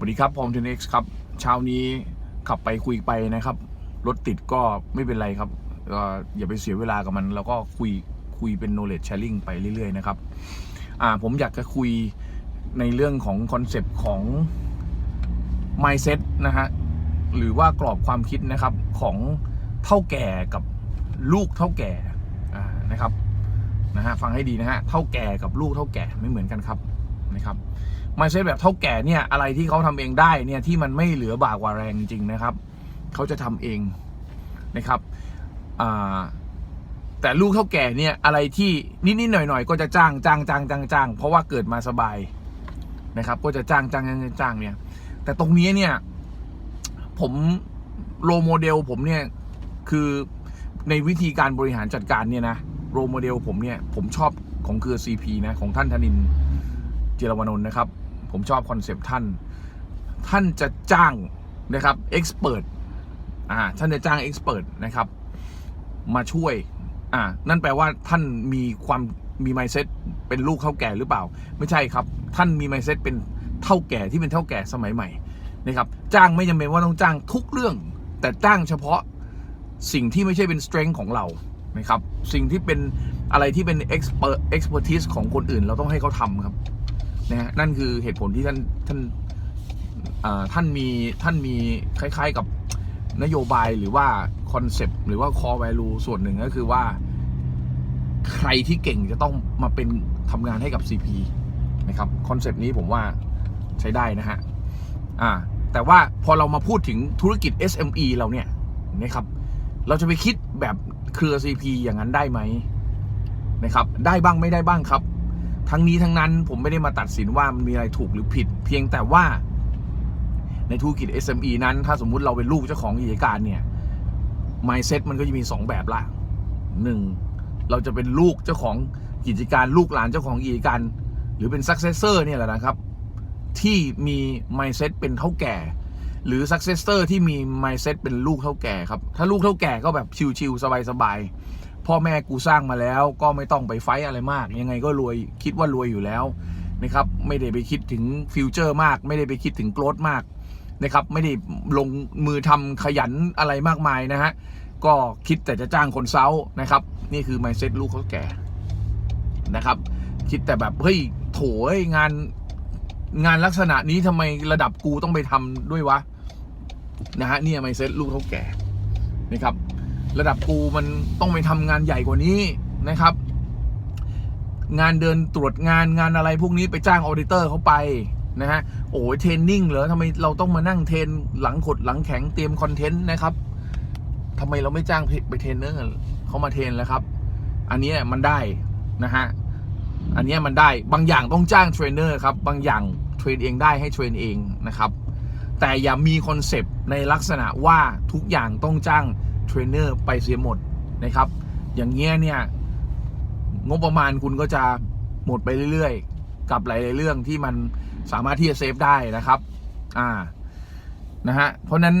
สวัสดีครับผมเทนเอ็กซ์ครับ เช้านี้ขับไปคุยไปนะครับ รถติดก็ไม่เป็นไรครับก็อย่าไปเสียเวลากับมัน แล้วก็คุยคุยเป็น knowledge sharing ไปเรื่อย ๆ นะครับ อ่าผมอยากจะคุยในเรื่องของคอนเซปต์ของ mindset นะฮะ หรือว่ากรอบความคิดนะครับของเท่าแก่กับลูกเท่าแก่นะครับนะฮะฟังให้ดีนะฮะเท่าแก่กับลูกเท่าแก่ไม่เหมือนกันครับนะครับ ไม่ใช่แบบเท่าแก่เนี่ยอะไรที่เขาทำเองได้เนี่ยที่มันไม่เหลือบากว่าแรงจริงๆนะครับ เขาจะทำเองนะครับแต่ลูกเท่าแก่เนี่ยอะไรที่นิดๆหน่อยๆ ก็จะจ้างจ้างจ้างจ้างจ้างเพราะว่าเกิดมาสบายนะครับ ก็จะจ้างจ้างจ้างจ้างเนี่ย แต่ตรงนี้เนี่ย ผมโรโมเดลผมเนี่ยคือในวิธีการบริหารจัดการเนี่ยนะโรโมเดลผมเนี่ยผมชอบของคือ CP นะของท่านธนินเจรวนนท์นะครับ ผมชอบคอนเซปต์ท่าน ท่านจะจ้างนะครับเอ็กซ์เพรสอ่าท่านจะจ้างเอ็กซ์เพรสนะครับ มาช่วยอ่านั่นแปลว่าท่านมีความมีไมเซ็ตเป็นลูกเท่าแก่หรือเปล่า ไม่ใช่ครับ ท่านมีไมเซ็ตเป็นเท่าแก่ที่เป็นเท่าแก่สมัยใหม่นะครับ จ้างไม่จำเป็นว่าต้องจ้างทุกเรื่อง แต่จ้างเฉพาะสิ่งที่ไม่ใช่เป็น strength ของเรานะครับ สิ่งที่เป็นอะไรที่เป็น expert expertise ของคนอื่น เราต้องให้เขาทำครับ นะฮะนั่นคือเหตุผลที่ท่านท่านท่านมีท่านมีคล้าย ๆกับนโยบายหรือว่าคอนเซปต์หรือว่า core value ส่วนหนึ่งก็คือว่า ใครที่เก่งจะต้องมาเป็นทำงานให้กับ CP นะครับคอนเซปต์นี้ผมว่าใช้ได้นะฮะอ่าแต่ว่าพอเรามาพูดถึงธุรกิจ SME เราเนี่ยนะครับ เราจะไปคิดแบบเครือ CP อย่างนั้นได้ไหมนะครับ ได้บ้างไม่ได้บ้างครับ ทั้งนี้ทั้งนั้นผมไม่ได้มาตัดสินว่ามันมีอะไรถูกหรือผิด เพียงแต่ว่าในธุรกิจ SME นั้น ถ้าสมมุติเราเป็นลูกเจ้าของกิจการเนี่ย mindset มันก็จะมี 2 แบบละหนึ่งเราจะเป็นลูกเจ้าของกิจการลูกหลานเจ้าของกิจการ หรือเป็น successor เนี่ยแหละนะครับ ที่มี mindset เป็นเท่าแก่ หรือ successor ที่มี mindset เป็นลูกเท่าแก่ครับ ถ้าลูกเท่าแก่ก็แบบชิวๆสบายๆ พ่อแม่กูสร้างมาแล้วก็ไม่ต้องไปไฟอะไรมาก ยังไงก็รวยคิดว่ารวยอยู่แล้วนะครับไม่ได้ไปคิดถึงฟิวเจอร์มาก ไม่ได้ไปคิดถึงโกรดมากนะครับไม่ได้ลงมือทำขยันอะไรมากมายนะฮะก็คิดแต่จะจ้างคนเซ้านะครับนี่คือ mindset ลูกเขาแก่นะครับ คิดแต่แบบเฮ้ยโถเอ้ยงานงานลักษณะนี้ทำไมระดับกูต้องไปทำด้วยวะนะฮะเนี่ย mindset ลูกเขาแก่นะครับ ระดับกูมันต้องไปทำงานใหญ่กว่านี้นะครับ งานเดินตรวจงานงานอะไรพวกนี้ไปจ้างออเดเตอร์เขาไปนะฮะโอ้ยเทรนนิ่งเหรอทำไมเราต้องมานั่งเทรนหลังขดหลังแข็งเตรียมคอนเทนต์นะครับทำไมเราไม่จ้างไปเทรนเนอร์เขามาเทรนแล้วครับ อันนี้มันได้นะฮะอันนี้มันได้บางอย่างต้องจ้างเทรนเนอร์ครับบางอย่างเทรนเองได้ให้เทรนเองนะครับ แต่อย่ามีคอนเซปต์ในลักษณะว่าทุกอย่างต้องจ้าง เทรนเนอร์ไปเสียหมดนะครับ อย่างเงี้ยเนี่ยงบประมาณคุณก็จะหมดไปเรื่อยๆ กับหลายๆเรื่องที่มันสามารถที่จะเซฟได้นะครับ อ่า นะฮะ เพราะนั้น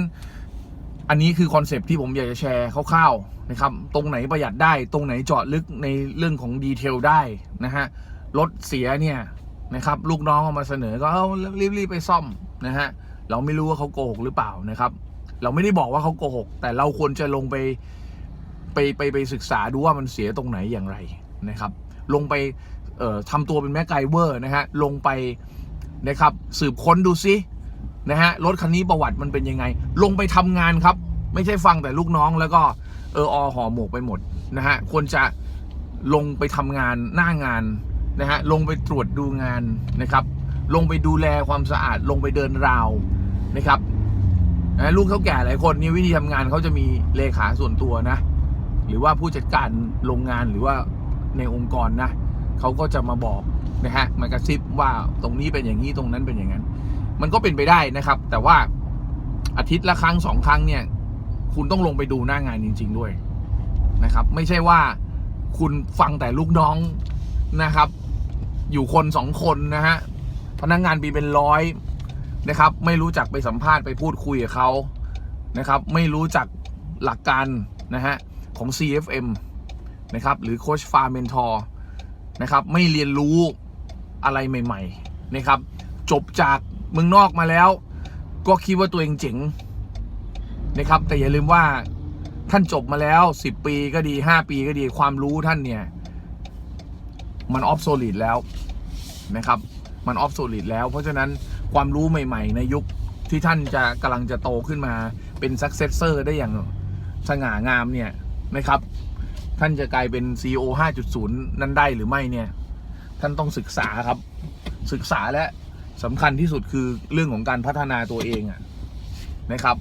อันนี้คือคอนเซปที่ผมอยากจะแชร์คร่าวๆนะครับ ตรงไหนประหยัดได้ ตรงไหนเจาะลึกในเรื่องของดีเทลได้นะฮะ รถเสียเนี่ยนะครับ ลูกน้องเอามาเสนอก็เอารีบๆไปซ่อมนะฮะ เราไม่รู้ว่าเขาโกหกหรือเปล่านะครับ เราไม่ได้บอกว่าเขาโกหก แต่เราควรจะลงไปไปไปไปศึกษาดูว่ามันเสียตรงไหนอย่างไรนะครับ ลงไปทำตัวเป็นแม่ไกเวอร์นะฮะลงไปนะครับสืบค้นดูซินะฮะรถคันนี้ประวัติมันเป็นยังไง ลงไปทำงานครับ ไม่ใช่ฟังแต่ลูกน้องแล้วก็เอออห่อหมกไปหมดนะฮะควรจะลงไปทำงานหน้างานนะฮะลงไปตรวจดูงานนะครับ ลงไปดูแลความสะอาดลงไปเดินราวนะครับ นะลูกเขาแก่หลายคนนี่วิธีทำงานเขาจะมีเลขาส่วนตัวนะ หรือว่าผู้จัดการโรงงานหรือว่าในองค์กรนะเขาก็จะมาบอกนะฮะมากระซิบว่าตรงนี้เป็นอย่างนี้ตรงนั้นเป็นอย่างนั้น มันก็เป็นไปได้นะครับ แต่ว่าอาทิตย์ละครั้งสองครั้งเนี่ย คุณต้องลงไปดูหน้างานจริง ๆ ด้วยนะครับ ไม่ใช่ว่าคุณฟังแต่ลูกน้องนะครับ อยู่คนสองคนนะฮะพนักงานปีเป็นร้อย นะครับ ไม่รู้จักไปสัมภาษณ์ไปพูดคุยกับเขานะครับ ไม่รู้จักหลักการนะฮะของ CFM นะครับ หรือโคชฟาร์เมนทอร์นะครับ ไม่เรียนรู้อะไรใหม่ๆนะครับ จบจากเมืองนอกมาแล้ว ก็คิดว่าตัวเองเจ๋งนะครับ แต่อย่าลืมว่าท่านจบมาแล้วสิบปีก็ดีห้าปีก็ดีความรู้ท่านเนี่ย มันออฟโซลิดแล้วนะครับ มันออฟโซลิดแล้ว เพราะฉะนั้น ความรู้ใหม่ ๆ ในยุคที่ท่านจะกำลังจะโตขึ้นมาเป็นซักเซสเซอร์ได้อย่างสง่างามเนี่ยนะครับ ท่านจะกลายเป็น CEO 5.0 นั้นได้หรือไม่เนี่ย ท่านต้องศึกษาครับ ศึกษาและสำคัญที่สุดคือเรื่องของการพัฒนาตัวเองอะนะครับ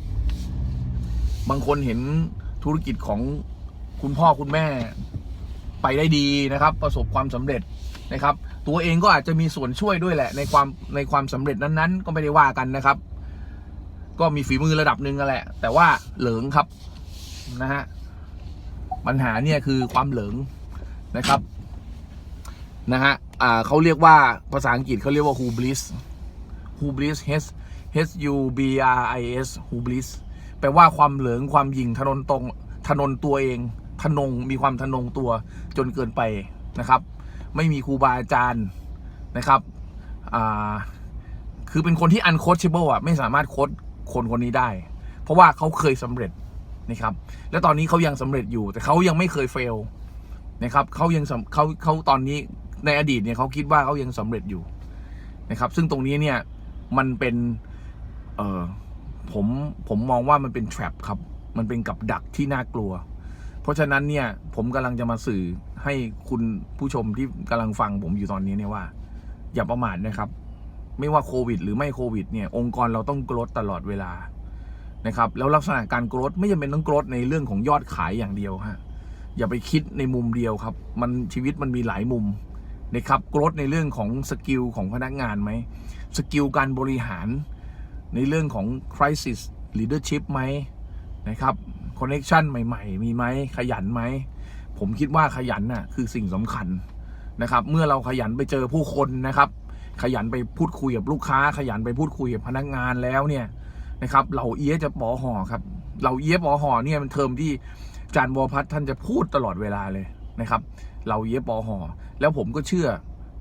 บางคนเห็นธุรกิจของคุณพ่อคุณแม่ไปได้ดีนะครับ ประสบความสำเร็จนะครับ ตัวเองก็อาจจะมีส่วนช่วยด้วยแหละ ในความในความสำเร็จนั้นๆ ก็ไม่ได้ว่ากันนะครับ ก็มีฝีมือระดับหนึ่งกันแหละ แต่ว่าเหลิงครับนะฮะปัญหาเนี่ยคือความเหลิงนะครับนะฮะอ่าเขาเรียกว่าภาษาอังกฤษเขาเรียกว่า hubris hubris h h u b r i s hubris แปลว่าความเหลิงความยิงทะนนตรงทะนนตัวเองทะนงมีความทะนงตัวจนเกินไปนะครับ ไม่มีครูบาอาจารย์นะครับคือเป็นคนที่ uncoachable อะไม่สามารถโค้ชคนคนนี้ได้ เพราะว่าเขาเคยสำเร็จนะครับ และตอนนี้เขายังสำเร็จอยู่ แต่เขายังไม่เคยเฟลนะครับเขายังเขาเขาตอนนี้ในอดีตเนี่ยเขาคิดว่าเขายังสำเร็จอยู่นะครับ ซึ่งตรงนี้เนี่ยมันเป็นเออผมผมมองว่ามันเป็น trap ครับ มันเป็นกับดักที่น่ากลัว เพราะฉะนั้นเนี่ยผมกำลังจะมาสื่อ ให้คุณผู้ชมที่กำลังฟังผมอยู่ตอนนี้เนี่ยว่า อย่าประมาทนะครับ ไม่ว่าโควิด หรือไม่โควิด เนี่ย องค์กรเราต้องกรดตลอดเวลานะครับ แล้วลักษณะการกรดไม่จำเป็นต้องกรดในเรื่องของยอดขายอย่างเดียวฮะอย่าไปคิดในมุมเดียวครับ มันชีวิตมันมีหลายมุมนะครับกรดในเรื่องของสกิลของพนักงานไหมสกิลการบริหารในเรื่องของ crisis leadership ไหมนะครับ connection ใหม่ ๆ มีไหมขยันไหม ผมคิดว่าขยันน่ะคือสิ่งสำคัญนะครับ เมื่อเราขยันไปเจอผู้คนนะครับ ขยันไปพูดคุยกับลูกค้า ขยันไปพูดคุยกับพนักงานแล้วเนี่ยนะครับ เราเอี้ยจะปอห่อครับ เราเอี้ยปอห่อเนี่ยมันเทอมที่จารย์วอพัฒน์ท่านจะพูดตลอดเวลาเลยนะครับ เราเอี้ยปอห่อแล้วผมก็เชื่อ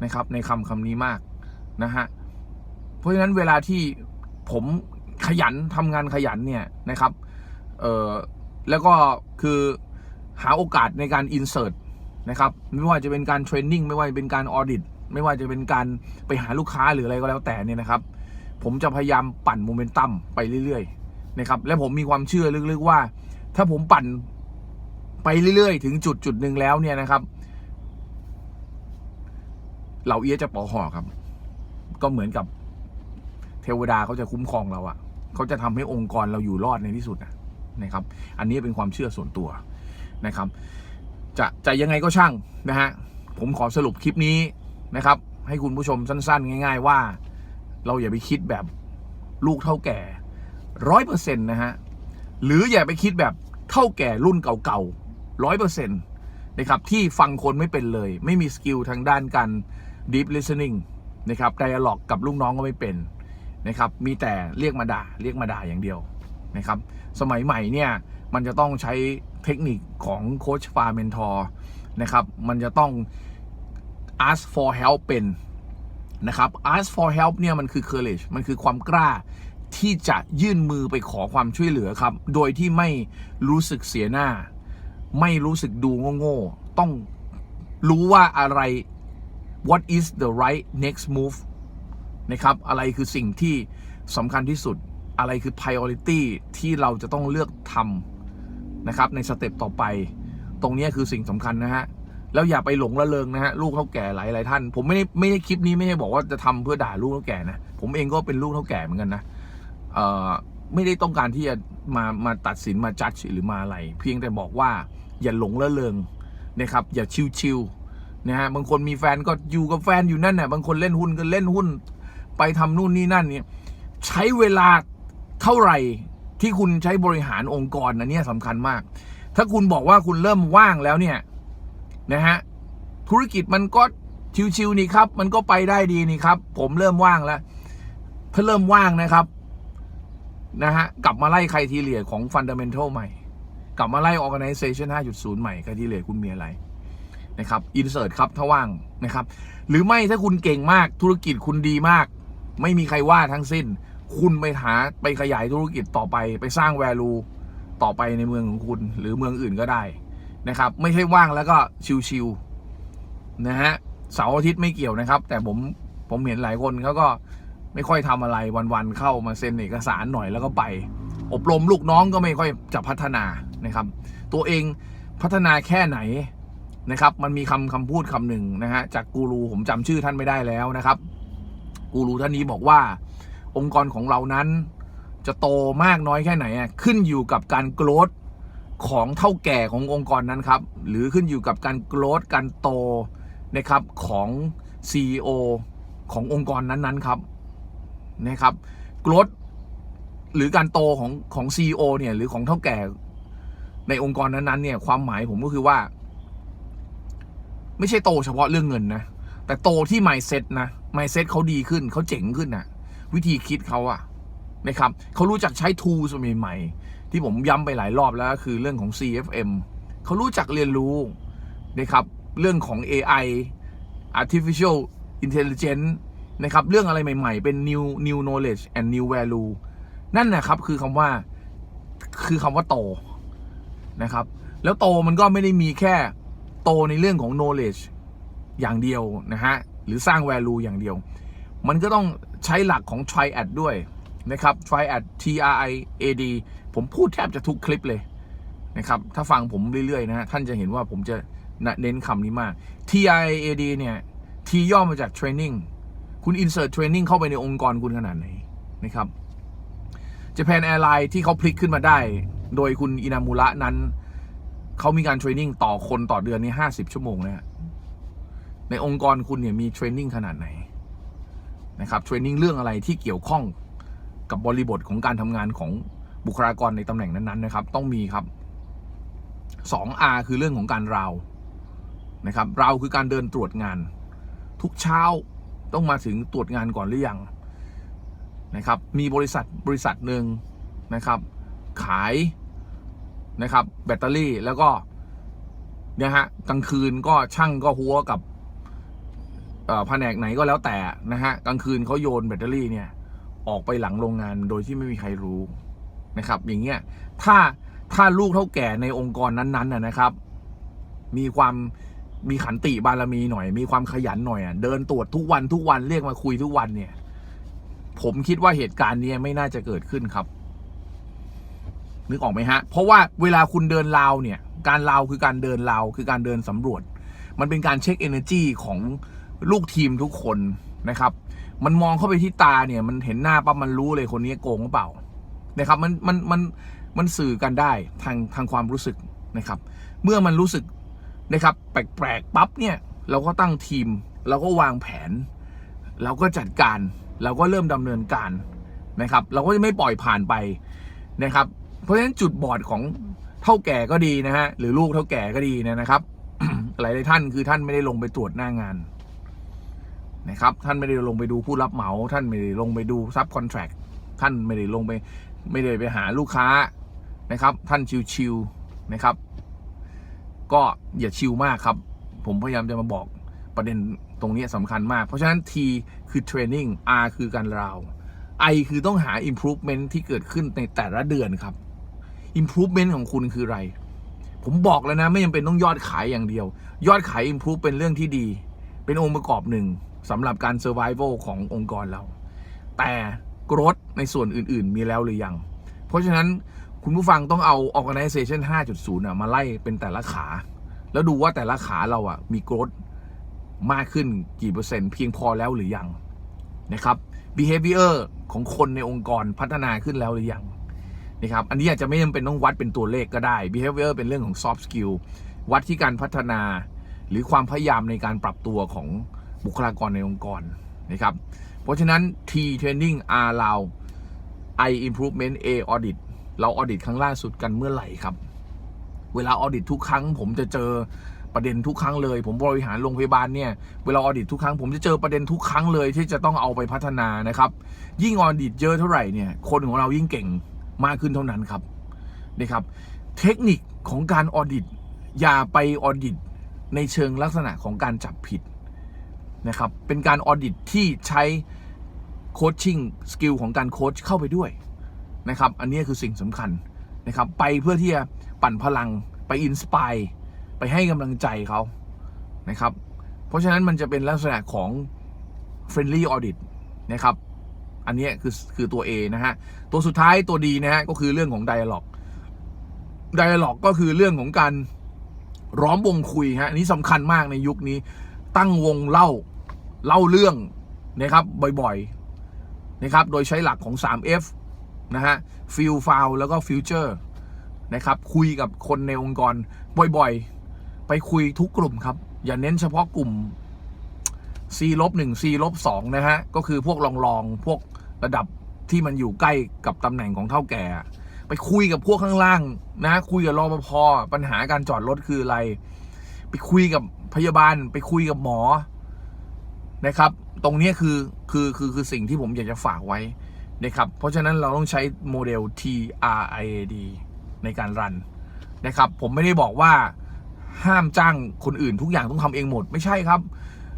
นะครับ ในคำคำนี้มากนะฮะเพราะฉะนั้นเวลาที่ผมขยันทำงานขยันเนี่ยนะครับเอ่อแล้วก็คือ หาโอกาสในการอินเสิร์ตนะครับไม่ว่าจะเป็นการเทรนนิ่งไม่ว่าจะเป็นการออดิตไม่ว่าจะเป็นการไปหาลูกค้าหรืออะไรก็แล้วแต่เนี่ยนะครับ ผมจะพยายามปั่นโมเมนตัมไปเรื่อยๆนะครับและผมมีความเชื่อลึกๆว่า ถ้าผมปั่นไปเรื่อยๆ ถึงจุดจุดหนึ่งแล้วเนี่ยนะครับเหล่าเอี้ยจะปอห่อครับ ก็เหมือนกับเทวดาเขาจะคุ้มครองเราอะเขาจะทำให้องค์กรเราอยู่รอดในที่สุดนะครับ อันนี้เป็นความเชื่อส่วนตัว นะครับ จะจะยังไงก็ช่างนะฮะผมขอสรุปคลิปนี้นะครับ ให้คุณผู้ชมสั้น ๆ ง่าย ๆ ว่า เราอย่าไปคิดแบบลูกเท่าแก่ร้อยเปอร์เซ็นต์นะฮะหรืออย่าไปคิดแบบเท่าแก่รุ่นเก่าๆร้อยเปอร์เซ็นต์นะครับที่ฟังคนไม่เป็นเลย ไม่มีสกิลทางด้านการ deep listening นะครับ dialog กับลูกน้องก็ไม่เป็นนะครับ มีแต่เรียกมาด่า เรียกมาด่าอย่างเดียวนะครับ สมัยใหม่เนี่ย มันจะต้องใช้ เทคนิคของโค้ชฟาร์เมนทอร์นะครับ มันจะต้อง ask for help เป็นนะครับ ask for help เนี่ยมันคือ courage มันคือความกล้าที่จะยื่นมือไปขอความช่วยเหลือครับ โดยที่ไม่รู้สึกเสียหน้า ไม่รู้สึกดูโง่ๆ ต้องรู้ว่าอะไร what is the right next move นะครับ อะไรคือสิ่งที่สำคัญที่สุด อะไรคือ priority ที่เราจะต้องเลือกทำ นะครับในสเต็ปต่อไป ตรงนี้คือสิ่งสำคัญนะฮะแล้วอย่าไปหลงละเลงนะฮะลูกเท่าแก่หลายหลายท่าน ผมไม่ได้ไม่ได้คลิปนี้ไม่ได้บอกว่าจะทำเพื่อด่าลูกเท่าแก่นะผมเองก็เป็นลูกเท่าแก่เหมือนกันนะเอ่อไม่ได้ต้องการที่จะมามาตัดสินมาจัดหรือมาอะไร เพียงแต่บอกว่าอย่าหลงละเลงนะครับอย่าชิวๆนะฮะบางคนมีแฟนก็อยู่กับแฟนอยู่นั่นน่ะบางคนเล่นหุ้นก็เล่นหุ้น ไปทำนู่นนี่นั่นเนี่ยใช้เวลาเท่าไหร่ ที่คุณใช้บริหารองค์กรนะเนี่ยสำคัญมาก ถ้าคุณบอกว่าคุณเริ่มว่างแล้วเนี่ยนะฮะธุรกิจมันก็ชิวๆนี่ครับ มันก็ไปได้ดีนี่ครับ ผมเริ่มว่างแล้ว ถ้าเริ่มว่างนะครับนะฮะกลับมาไล่ใครทีเหลียของ Fundamental ใหม่ กลับมาไล่ Organization 5.0 ใหม่ใครทีเหลียคุณมีอะไรนะครับ Insert ครับถ้าว่างนะครับ หรือไม่ถ้าคุณเก่งมากธุรกิจคุณดีมาก ไม่มีใครว่าทั้งสิ้น คุณไปหาไปขยายธุรกิจต่อไปไปสร้าง value ต่อไปในเมืองของคุณหรือเมืองอื่นก็ได้นะครับ ไม่ใช่ว่างแล้วก็ชิวๆนะฮะเสาร์อาทิตย์ไม่เกี่ยวนะครับ แต่ผมผมเห็นหลายคนเขาก็ไม่ค่อยทำอะไรวันๆเข้ามาเซ็นเอกสารหน่อยแล้วก็ไป อบรมลูกน้องก็ไม่ค่อยจะพัฒนานะครับ ตัวเองพัฒนาแค่ไหนนะครับ มันมีคำคำพูดคำหนึ่งนะฮะจากกูรูผมจำชื่อท่านไม่ได้แล้วนะครับ กูรูท่านนี้บอกว่า องค์กรของเรานั้น จะโตมากน้อยแค่ไหนขึ้นอยู่กับการโกรธของเท่าแก่ขององค์กรนั้นครับ หรือขึ้นอยู่กับการโกรธการโตนะครับของ CEO ขององค์กรนั้นๆครับนะครับโกรธหรือการโตของของ CEO เนี่ยหรือของเท่าแก่ในองค์กรนั้นๆเนี่ยความหมายผมก็คือว่า ไม่ใช่โตเฉพาะเรื่องเงินนะ แต่โตที่ mindset นะ mindset เขาดีขึ้นเขาเจ๋งขึ้นนะ วิธีคิดเขาอะนะครับเขารู้จักใช้ tools ใหม่ๆ ที่ผมย้ำไปหลายรอบแล้วคือเรื่องของ CFM เขารู้จักเรียนรู้นะครับเรื่องของ AI artificial intelligence นะครับเรื่องอะไรใหม่ๆ เป็น new new knowledge and new value นั่นนะครับคือคำว่าคือคำว่าโตนะครับ แล้วโตมันก็ไม่ได้มีแค่โตในเรื่องของ knowledge อย่างเดียวนะฮะ หรือสร้าง value อย่างเดียว มันก็ต้อง ใช้หลักของ triad ด้วยนะครับ triad T R I A D ผมพูดแทบจะทุกคลิปเลยนะครับ ถ้าฟังผมเรื่อยๆนะฮะท่านจะเห็นว่าผมจะเน้นคำนี้มาก T R I A D เนี่ย T ย่อมาจาก training คุณ insert training เข้าไปในองค์กรคุณขนาดไหนนะครับ Japan Airline ที่เขาพลิกขึ้นมาได้ โดยคุณอินามูระนั้น เขามีการเทรนนิ่งต่อคนต่อเดือนนี่ห้าสิบชั่วโมงนะฮะในองค์กรคุณเนี่ยมีเทรนนิ่งขนาดไหน นะครับเทรนนิ่งเรื่องอะไรที่เกี่ยวข้องกับบริบทของการทำงานของบุคลากรในตำแหน่งนั้นๆนะครับ ต้องมีครับ 2R คือเรื่องของการราวนะครับราวคือการเดินตรวจงาน ทุกเช้าต้องมาถึงตรวจงานก่อนหรือยังนะครับ มีบริษัทบริษัทหนึ่งนะครับ ขายนะครับแบตเตอรี่แล้วก็เนี่ยฮะกลางคืนก็ช่างก็หัวกับ แผนกไหนก็แล้วแต่นะฮะกลางคืนเขาโยนแบตเตอรี่เนี่ยออกไปหลังโรงงานโดยที่ไม่มีใครรู้นะครับ อย่างเงี้ยถ้าถ้าลูกเท่าแก่ในองค์กรนั้นๆนะนะครับ มีความมีขันติบารมีหน่อย มีความขยันหน่อยอะเดินตรวจทุกวันทุกวันเรียกมาคุยทุกวันเนี่ย ผมคิดว่าเหตุการณ์นี้ไม่น่าจะเกิดขึ้นครับ นึกออกไหมฮะ เพราะว่าเวลาคุณเดินราวเนี่ย การราวคือการเดินราวคือการเดินสำรวจ มันเป็นการเช็ค energy ของ ลูกทีมทุกคนนะครับ มันมองเข้าไปที่ตาเนี่ย มันเห็นหน้าปั๊บมันรู้เลยคนนี้โกงหรือเปล่านะครับมันมันมันมันสื่อกันได้ทางทางความรู้สึกนะครับ เมื่อมันรู้สึกนะครับ แปลกๆปั๊บเนี่ย เราก็ตั้งทีม เราก็วางแผน เราก็จัดการ เราก็เริ่มดำเนินการนะครับ เราก็จะไม่ปล่อยผ่านไปนะครับ เพราะฉะนั้นจุดบอดของเท่าแก่ก็ดีนะฮะหรือลูกเท่าแก่ก็ดีนยนะครับ หลายๆท่านคือท่านไม่ได้ลงไปตรวจหน้างาน นะครับท่านไม่ได้ลงไปดูผู้รับเหมา ท่านไม่ได้ลงไปดูซับคอนแทรคท่านไม่ได้ลงไปไม่ได้ไปหาลูกค้านะครับ ท่านชิวๆนะครับ ก็อย่าชิวมากครับ ผมพยายามจะมาบอกประเด็นตรงนี้สำคัญมาก เพราะฉะนั้น T คือ training R คือการราว I คือต้องหา improvement ที่เกิดขึ้นในแต่ละเดือนครับ improvement ของคุณคืออะไร ผมบอกแล้วนะ ไม่จำเป็นต้องยอดขายอย่างเดียว ยอดขาย improve เป็นเรื่องที่ดี เป็นองค์ประกอบหนึ่ง สำหรับการ survival ขององค์กรเรา แต่ growth ในส่วนอื่น ๆ มีแล้วหรือยัง เพราะฉะนั้นคุณผู้ฟังต้องเอา organization 5.0 มาไล่เป็นแต่ละขา แล้วดูว่าแต่ละขาเราอะมี growth มากขึ้นกี่เปอร์เซ็นต์เพียงพอแล้วหรือยังนะครับ behavior ของคนในองค์กรพัฒนาขึ้นแล้วหรือยังนะครับ อันนี้อาจจะไม่จำเป็นต้องวัดเป็นตัวเลขก็ได้ behavior เป็นเรื่องของ soft skill วัดที่การพัฒนา หรือความพยายามในการปรับตัวของ บุคลากรในองค์กรนะครับ เพราะฉะนั้น T training R เรา I improvement A audit เรา audit ครั้งล่าสุดกันเมื่อไหร่ครับ เวลา audit ทุกครั้ง ผมจะเจอประเด็นทุกครั้งเลย ผมบริหารโรงพยาบาลเนี่ยเวลา audit ทุกครั้ง ผมจะเจอประเด็นทุกครั้งเลย ที่จะต้องเอาไปพัฒนานะครับ ยิ่ง audit เยอะเท่าไหร่เนี่ยคนของเรายิ่งเก่งมากขึ้นเท่านั้นครับนะครับ เทคนิคของการ audit อย่าไป audit ในเชิงลักษณะของการจับผิด นะครับ เป็นการ audit ที่ใช้โคชชิ่งสกิลของการโคชเข้าไปด้วยนะครับ อันนี้คือสิ่งสำคัญนะครับ ไปเพื่อที่จะปั่นพลังไปอินสปายไปให้กำลังใจเขานะครับ เพราะฉะนั้นมันจะเป็นลักษณะของ friendly audit นะครับ อันนี้คือคือตัว A นะฮะ ตัวสุดท้ายตัวดีนะฮะ ก็คือเรื่องของ dialog dialog ก็คือเรื่องของการร้อมวงคุยฮะ อันนี้สำคัญมากในยุคนี้ ตั้งวงเล่าเล่าเรื่องนะครับบ่อยๆนะครับโดยใช้หลักของ 3F นะฮะ feel foul แล้วก็ future นะครับคุยกับคนในองค์กรบ่อยๆ ไปคุยทุกกลุ่มครับ อย่าเน้นเฉพาะกลุ่ม C ลบหนึ่ง C ลบสองนะฮะ ก็คือพวกรองๆ พวกระดับที่มันอยู่ใกล้กับตำแหน่งของเท่าแก่ ไปคุยกับพวกข้างล่างนะ คุยกับรปภปัญหาการจอดรถคืออะไร ไปคุยกับพยาบาลไปคุยกับหมอนะครับ ตรงนี้คือคือคือคือสิ่งที่ผมอยากจะฝากไว้นะครับ เพราะฉะนั้นเราต้องใช้โมเดล TRIAD ในการรันนะครับ ผมไม่ได้บอกว่าห้ามจ้างคนอื่นทุกอย่างต้องทำเองหมดไม่ใช่ครับ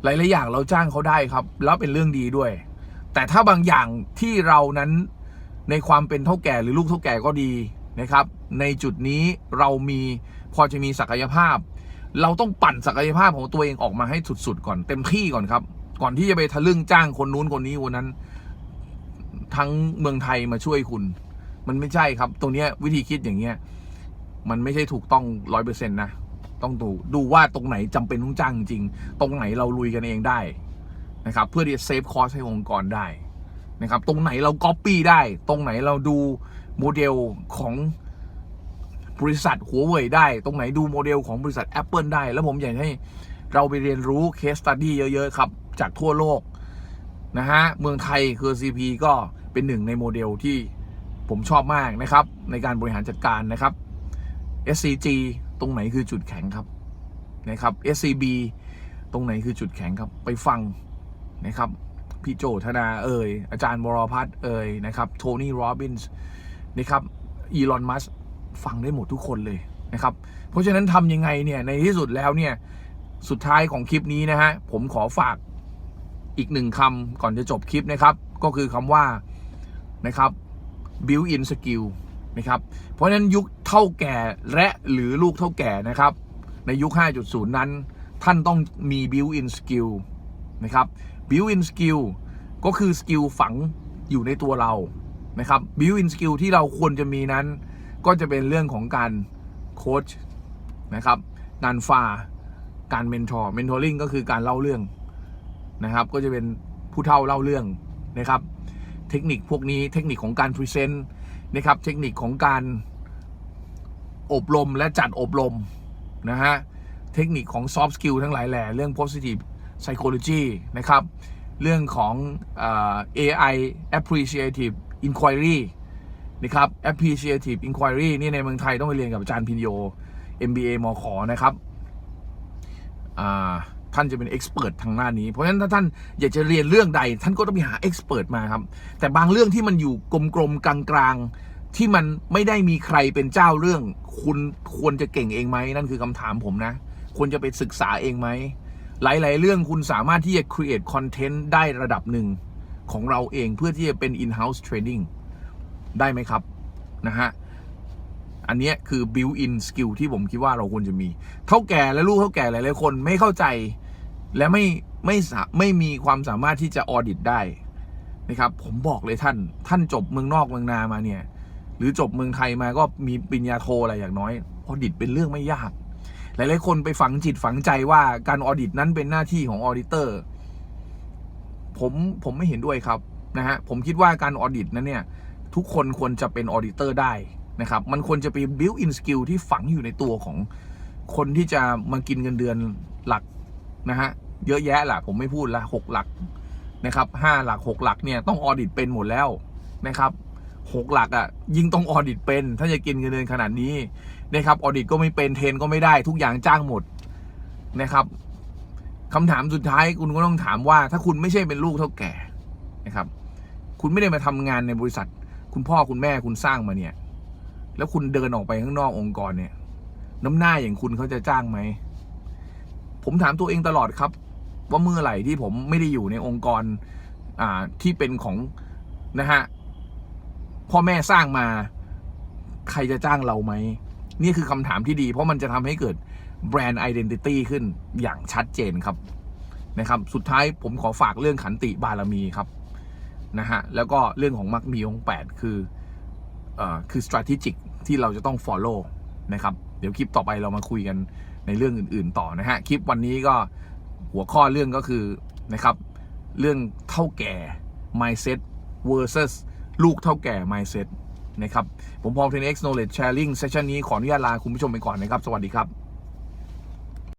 หลายๆอย่างเราจ้างเขาได้ครับ แล้วเป็นเรื่องดีด้วย แต่ถ้าบางอย่างที่เรานั้นในความเป็นเท่าแก่หรือลูกเท่าแก่ก็ดีนะครับ ในจุดนี้เรามีพอจะมีศักยภาพ เราต้องปั่นศักยภาพของตัวเองออกมาให้สุดๆก่อนเต็มที่ก่อนครับ ก่อนที่จะไปทะลึ่งจ้างคนนู้นคนนี้คนนั้น ทั้งเมืองไทยมาช่วยคุณ มันไม่ใช่ครับ ตรงนี้วิธีคิดอย่างเงี้ย มันไม่ใช่ถูกต้องร้อยเปอร์เซ็นต์นะต้องดูดูว่าตรงไหนจำเป็นต้องจ้างจริง ตรงไหนเราลุยกันเองได้นะครับ เพื่อที่จะเซฟคอสให้องค์กรได้นะครับ ตรงไหนเราก๊อปปี้ได้ ตรงไหนเราดูโมเดลของ บริษัทหัวเว่ยได้ ตรงไหนดูโมเดลของบริษัท Apple ได้ แล้วผมอยากให้เราไปเรียนรู้เคสตัดดี้เยอะ ๆ ครับ จากทั่วโลก นะฮะ เมืองไทยคือ CP ก็เป็นหนึ่งในโมเดลที่ผมชอบมากนะครับ ในการบริหารจัดการนะครับ SCG ตรงไหนคือจุดแข็งครับนะครับ SCB ตรงไหนคือจุดแข็งครับไปฟังนะครับ พี่โจธนาเอ่ยอาจารย์วรพัฒน์เอ่ยนะครับโทนี่โรบินส์นะครับอีลอนมัส ฟังได้หมดทุกคนเลยนะครับ เพราะฉะนั้นทำยังไงเนี่ยในที่สุดแล้วเนี่ยสุดท้ายของคลิปนี้นะฮะผมขอฝากอีกหนึ่งคำก่อนจะจบคลิปนะครับ ก็คือคำว่านะครับ build in skill นะครับ เพราะฉะนั้นยุคเท่าแก่และหรือลูกเท่าแก่นะครับ ในยุค 5.0 นั้น ท่านต้องมี build in skill นะครับ build in skill ก็คือสกิลฝังอยู่ในตัวเรานะครับ build in skill ที่เราควรจะมีนั้น ก็จะเป็นเรื่องของการโค้ชนะครับ งานฟาการเมนทอร์เมนทอริงก็คือการเล่าเรื่องนะครับ ก็จะเป็นผู้เท่าเล่าเรื่องนะครับ เทคนิคพวกนี้เทคนิคของการพรีเซนต์นะครับ เทคนิคของการอบรมและจัดอบรมนะฮะ เทคนิคของ soft skill ทั้งหลายแหล่เรื่อง positive psychology นะครับ เรื่องของเอ่อ AI appreciative inquiry นะครับ appreciative inquiry นี่ในเมืองไทยต้องไปเรียนกับอาจารย์พินโย MBA มขนะครับท่านจะเป็นเอ็กซ์เพรสทางหน้านี้ เพราะฉะนั้นถ้าท่านอยากจะเรียนเรื่องใด ท่านก็ต้องไปหาเอ็กซ์เพรสมาครับ แต่บางเรื่องที่มันอยู่กลมๆกลางๆ ที่มันไม่ได้มีใครเป็นเจ้าเรื่อง คุณควรจะเก่งเองไหมนั่นคือคำถามผมนะ ควรจะไปศึกษาเองไหม หลายๆ เรื่องคุณสามารถที่จะ create content ได้ระดับหนึ่งของเราเองเพื่อที่จะเป็น in-house training ได้ไหมครับนะฮะอันนี้คือ built in skill ที่ผมคิดว่าเราควรจะมี เท่าแก่และลูกเท่าแก่หลายๆคนไม่เข้าใจ และไม่ไม่ไม่มีความสามารถที่จะออดิตได้นะครับ ผมบอกเลยท่าน ท่านจบเมืองนอกเมืองนามาเนี่ย หรือจบเมืองไทยมาก็มีปริญญาโทอะไรอย่างน้อย ออดิตเป็นเรื่องไม่ยาก หลายๆคนไปฝังจิตฝังใจว่าการออดิตนั้นเป็นหน้าที่ของออดิเตอร์ ผมผมไม่เห็นด้วยครับนะฮะ ผมคิดว่าการออดิตนั้นเนี่ย ทุกคนควรจะเป็นออดิเตอร์ได้นะครับ มันควรจะเป็น built in skill ที่ฝังอยู่ในตัวของคนที่จะมากินเงินเดือนหลักนะฮะเยอะแยะแหละผมไม่พูดละหกหลักนะครับห้าหลักหกหลักเนี่ยต้องออดิตเป็นหมดแล้วนะครับหกหลักอะ่ะยิ่งต้องออดิตเป็น ถ้าจะกินเงินเดือนขนาดนี้นะครับออดิตก็ไม่เป็นเทรนก็ไม่ได้ทุกอย่างจ้างหมดนะครับคำถามสุดท้ายคุณก็ต้องถามว่า ถ้าคุณไม่ใช่เป็นลูกเท่าแก่นะครับ คุณไม่ได้มาทำงานในบริษัท คุณพ่อคุณแม่คุณสร้างมาเนี่ย แล้วคุณเดินออกไปข้างนอกองค์กรเนี่ย น้ำหน้าอย่างคุณเขาจะจ้างไหม ผมถามตัวเองตลอดครับ ว่าเมื่อไหร่ที่ผมไม่ได้อยู่ในองค์กรอ่าที่เป็นของนะฮะพ่อแม่สร้างมา ใครจะจ้างเราไหม นี่คือคำถามที่ดี เพราะมันจะทำให้เกิดแบรนด์ Identity ขึ้นอย่างชัดเจนครับนะครับ สุดท้ายผมขอฝากเรื่องขันติบารมีครับ นะฮะ แล้วก็เรื่องของมรรคมีองแปดคือเอ่อคือ strategic ที่เราจะต้อง follow นะครับ เดี๋ยวคลิปต่อไปเรามาคุยกันในเรื่องอื่น ๆ ต่อนะฮะ คลิปวันนี้ก็หัวข้อเรื่องก็คือนะครับ เรื่องเท่าแก่ mindset versus ลูกเท่าแก่ mindset นะครับ ผมพอลเทนเอ็กซ์ knowledge sharing session นี้ขออนุญาตลาคุณผู้ชมไปก่อนนะครับ สวัสดีครับ